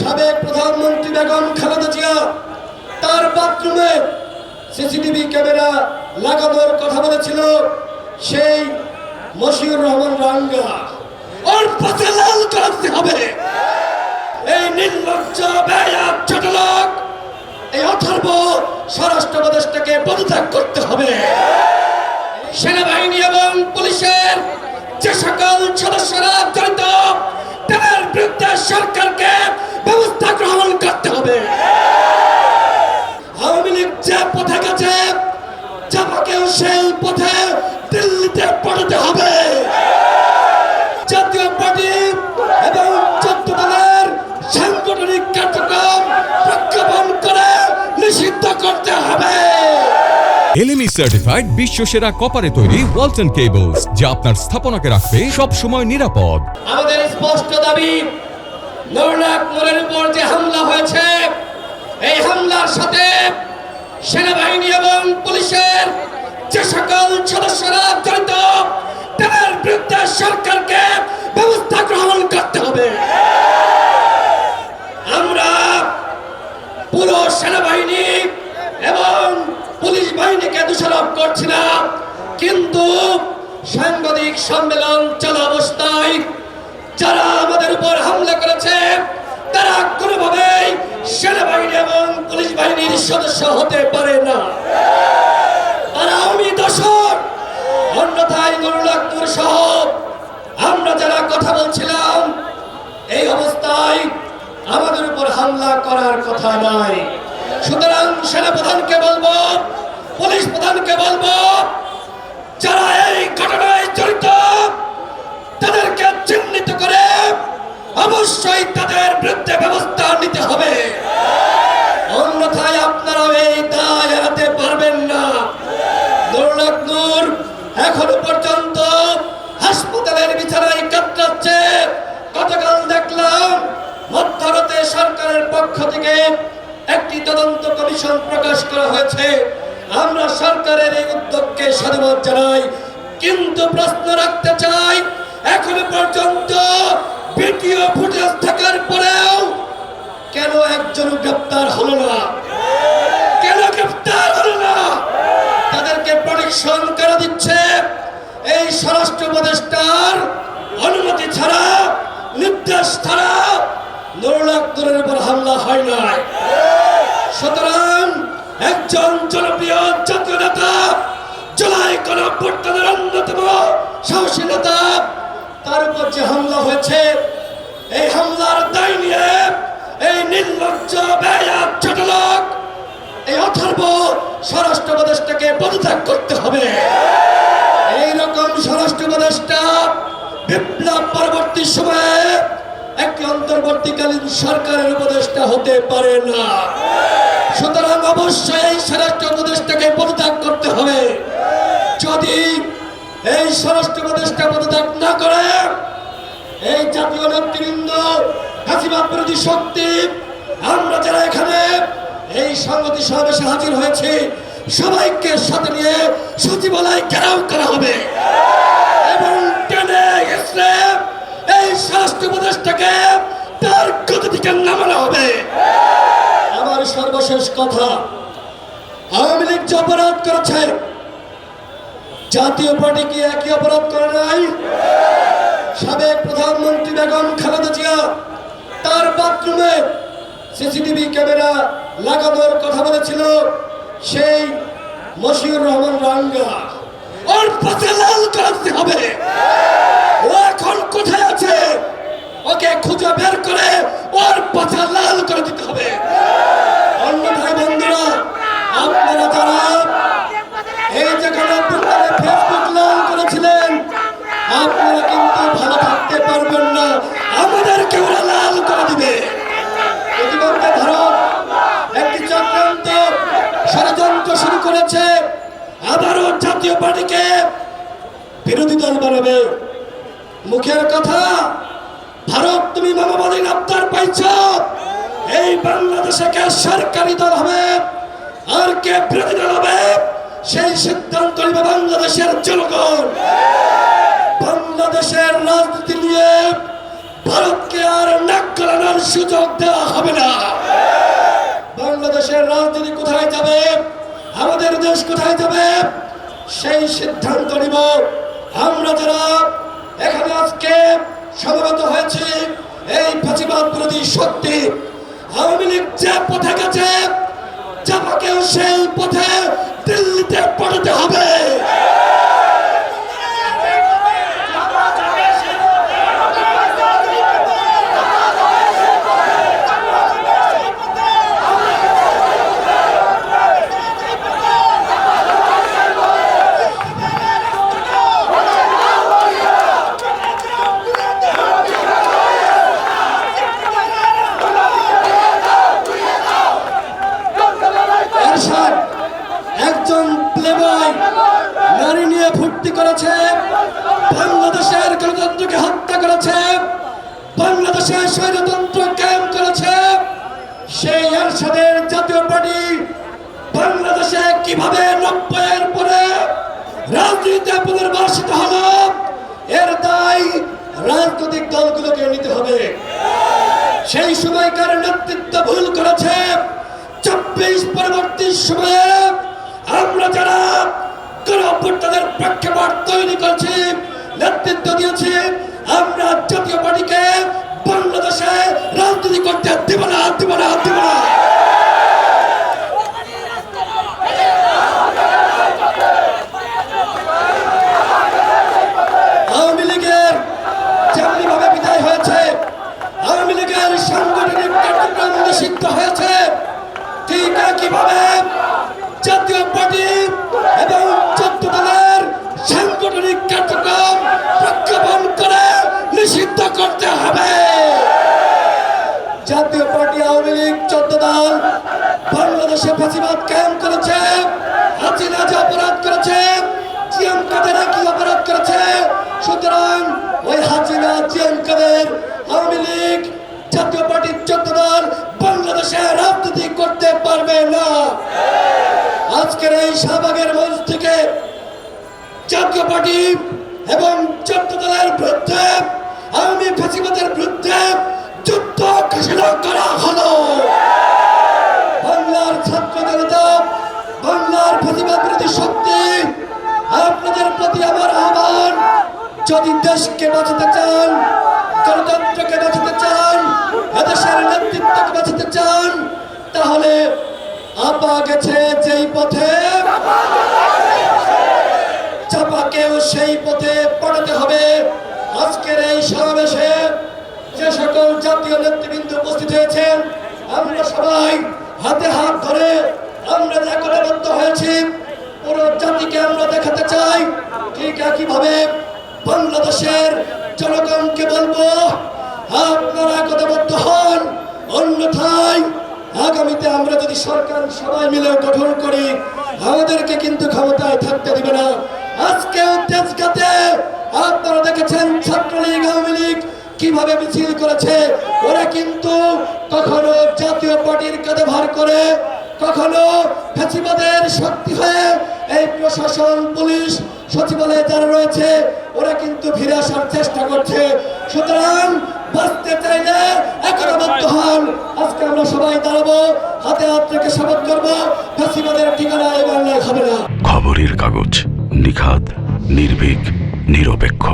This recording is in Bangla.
সাবেক প্রধানমন্ত্রী বেগম খালেদা জিয়া, তার বাথরুমে সিসিটিভি ক্যামেরা লাগানোর কথা বলেছিল সেই মশিউর রহমান রাঙ্গা। ওর পাশে লাল করতে হবে। এই নির্লজ্জ ব্যয়াপ ছোট লোক, এই অথর্ব স্বরাষ্ট্র উপদেষ্টাকে পদত্যাগ করতে হবে। সেনাবাহিনী এবং পুলিশের যে সকল সদস্যরা জড়িত, তাদের বিরুদ্ধে সরকারকে ব্যবস্থা গ্রহণ করতে হবে। আওয়ামী লীগ যে পথে গেছে চাপাকেও সেই পথে দিল্লিতে পাঠাতে হবে। জাতীয় পার্টি এবং চোদ্দ দলের সাংগঠনিক কার্যক্রম প্রজ্ঞাপন করে নিষিদ্ধ করতে হবে। এলএমই সার্টিফাইড বিশ্ব সেরা কপারে তৈরি ওয়ালটন কেবলস যা আপনার স্থাপনাকে রাখবে সব সময় নিরাপদ। আমাদের স্পষ্ট দাবি নরনাক মোড়ের উপর যে হামলা হয়েছে, এই হামলার সাথে সেনাবাহিনী এবং পুলিশের যে সকল সদস্যরা জড়িত, তাদের বিরুদ্ধে সরকারকে ব্যবস্থা গ্রহণ করতে হবে। আমরা পুরো সেনাবাহিনী এবং পুলিশ বাহিনীকে দোষারোপ করছি না, কিন্তু সাংবাদিক সম্মেলন চলা অবস্থায় যারা আমাদের উপর হামলা করেছে তারা কোনোভাবেই সেনাবাহিনী এবং পুলিশ বাহিনীর সদস্য হতে পারে না। তারা আমি দশক, অন্যথায় নুরুল্লাহপুর সহ আমরা যারা কথা বলছিলাম, এই অবস্থায় আমাদের উপর হামলা করার কথা নয়। সুতরাং সেনাপ্রধানকে বলব, পুলিশ প্রধানকে বলব, যারা এই ঘটনায় জড়িত, তাদেরকে চিহ্নিত করে অবশ্যই ব্যবস্থা নিতে হবে। অন্যথায় আপনারা এই দায় এড়াতে পারবেন না। নুরুল্লাহ এখনও পর্যন্ত হাসপাতালের বিছানায় কাতরাচ্ছে। গতকাল দেখলাম মধ্যরাতে সরকারের পক্ষ থেকে একটি তদন্ত কমিশন প্রকাশ করা হয়েছে। আমরা সরকারের এই উদ্যোগকে সাধুবাদ জানাই। কিন্তু প্রশ্ন রাখতে চাই, এখনও পর্যন্ত ভিডিও ফুটেজ থাকার পরেও কেন একজন গ্রেপ্তার হলো না? কেন গ্রেপ্তার হলো না? তাদেরকে প্রোটেকশন করে দিচ্ছে। এই স্বরাষ্ট্র উপদেষ্টার অনুমতি ছাড়া, নির্দেশ ছাড়া নুরুল্লাহর উপর হামলা হয় নাই। সুতরাং একজন জনপ্রিয় জাতীয় নেতা জুলাই গণঅভ্যুত্থানের অন্যতম সাহসী নেতা, তার উপর যে হামলা হয়েছে, এই হামলার দায় নিয়ে এই নির্লজ্জ ব্যয়াপ ছোট লোক এই অথর্ব স্বরাষ্ট্র উপদেষ্টাকে পদত্যাগ করতে হবে। এই রকম স্বরাষ্ট্র উপদেষ্টা বিপ্লব পরবর্তী সময়ে একটি অন্তর্বর্তীকালীন সরকারের উপদেষ্টা হতে পারে না। সুতরাং অবশ্যই এই স্বরাষ্ট্র উপদেষ্টাকে পদত্যাগ করতে হবে। যদি এই স্বরাষ্ট্র উপদেষ্টা পদত্যাগ না করে, এই জাতীয় নেতৃবৃন্দ হাসিবাদ বিরোধী শক্তি আমরা যারা এখানে এই সংগতি সমাবেশে হাজির হয়েছে, সবাইকে সাথে নিয়ে সচিবালয় ঘেরাও করা হবে। এবং টেনে গেছে এই স্বরাষ্ট্র উপদেষ্টাকে তার গতি থেকে নামানো হবে। আমার সর্বশেষ কথা, আওয়ামী লীগ যে অপরাধ করেছে, জাতীয় পার্টি কি একই অপরাধ করে নাই? সাবেক প্রধানমন্ত্রী বেগম খালেদা জিয়া তার বাথরুমে সিসিটিভি ক্যামেরা লাগানোর কথা বলেছিল সেই মশিউর রহমান রাঙ্গা। ওর পাশে লাল কাটতে হবে। ও এখন কোথায় আছে? ওকে খুঁজে বের করে ওর পাশে লাল করে দিতে হবে অন্যথায় বন্ধুরা আপনারা যারা এই যে গণঅভ্যুত্থানে ফেসবুক লাল করেছিলেন আপনারা কিন্তু ভালো থাকতে পারবেন না আমাদেরকে ওরা লাল করে দিবে ইতিমধ্যে ভারত একটি চক্রান্ত ষড়যন্ত্র শুরু করেছে আবারও জাতীয় পার্টিকে বিরোধী দল বানাবে। মুখের কথা, ভারত, তুমি মামাবাদী আবদার পাইছ। এই বাংলাদেশে কে সরকারি দল হবে? আর কে বিরোধী দল হবে? সেই সিদ্ধান্ত নিবে বাংলাদেশের জনগণ। বাংলাদেশের রাজনীতি নিয়ে ভারতকে আর নাক গলানোর সুযোগ দেওয়া হবে না। বাংলাদেশের রাজনীতি কোথায় যাবে? আমাদের দেশ কোথায় যাবে? সেই সিদ্ধান্ত নিব। আমরা যারা এখানে আজকে সমবেত হয়েছি, এই ফাঁসিবাদ বিরোধী শক্তি আওয়ামী লীগ যে পথে গেছে চাপাকেও সেই পথে দিল্লিতে পাঠাতে হবে এরশাদ একজন প্লেবয় নারী নিয়ে ফুর্তি করেছে বাংলাদেশের গণতন্ত্রকে হত্যা করেছে বাংলাদেশের স্বৈরতন্ত্র কায়েম করেছে, সেই এরশাদের জাতীয় পার্টি বাংলাদেশে কীভাবে নব্বইয়ের পরে রাজনীতিতে পুনর্বাসিত হলো, এর দায় রাজনৈতিক দলগুলোকে নিতে হবে। সেই সময়কার নেতৃত্ব ভুল করেছে, চব্বিশ পরবর্তী সময়ে আমরা যারা গণঅভ্যুত্থানের প্রেক্ষাপট তৈরি করছি, নেতৃত্ব দিয়েছি আমরা জাতীয় পার্টিকে বাংলাদেশে রাজনীতি করতে দেব না দেব না দেব না। আওয়ামী লীগের সাংগঠনিক কার্যক্রম নিষিদ্ধ হয়েছে, ঠিক একইভাবে ফাঁসিবাদ কায়েম করেছে, হাসিনা যে অপরাধ করেছে, জিএম কাদের কি অপরাধ করেছে। সুতরাং ওই হাসিনা জিএম কাদের আওয়ামী লীগ জাতীয় পার্টির চোদ্দ দল বাংলাদেশে রাজনীতি করতে পারবে না। আজকের এই শাহবাগের মঞ্চ থেকে জাতীয় পার্টি এবং চোদ্দ দলের বিরুদ্ধে, আওয়ামী ফাঁসিবাদের বিরুদ্ধে যুদ্ধ ঘোষণা করা হলো। যদি দেশকে বাঁচাতে চান, গণতন্ত্রকে বাঁচাতে চান, এদেশের নেতৃত্বকে বাঁচাতে চান, তাহলে আপা গেছে যেই পথে। চাপাকেও সেই পথে পড়াতে হবে। আজকের এই সমাবেশে যে সকল জাতীয় নেতৃবৃন্দ উপস্থিত হয়েছেন, আমরা সবাই হাতে হাত ধরে আমরা একতাবদ্ধ হয়েছি। পুরো জাতিকে আমরা দেখাতে চাই। ঠিক একইভাবে বাংলাদেশের জনগণকে বলব, আপনারা একতাবদ্ধ হন। অন্যথায় আগামীতে আমরা যদি সরকার সবাই মিলে গঠন করি, আমাদেরকে কিন্তু ক্ষমতায় থাকতে দিবে না। আজকেও তেজগাতে আপনারা দেখেছেন ছাত্রলীগ, আওয়ামী লীগ কীভাবে মিছিল করেছে। ওরা কিন্তু কখনো জাতীয় পার্টির কাঁধে ভার করে, কখনো ফ্যাসিবাদের শক্তি হয়ে এই প্রশাসন, পুলিশ সচিবালয়ে যারা রয়েছে ওরা কিন্তু ফিরে আসার চেষ্টা করছে। সুতরাং বাঁচতে চাইলে একতাবদ্ধ হন। আজকে আমরা সবাই দাঁড়াবো, হাতে হাত রেখে শপথ করব ফাঁসিবাদের ঠিকানা এই বাংলায় না। খবরের কাগজ নিখাত নির্ভীক, নিরপেক্ষ।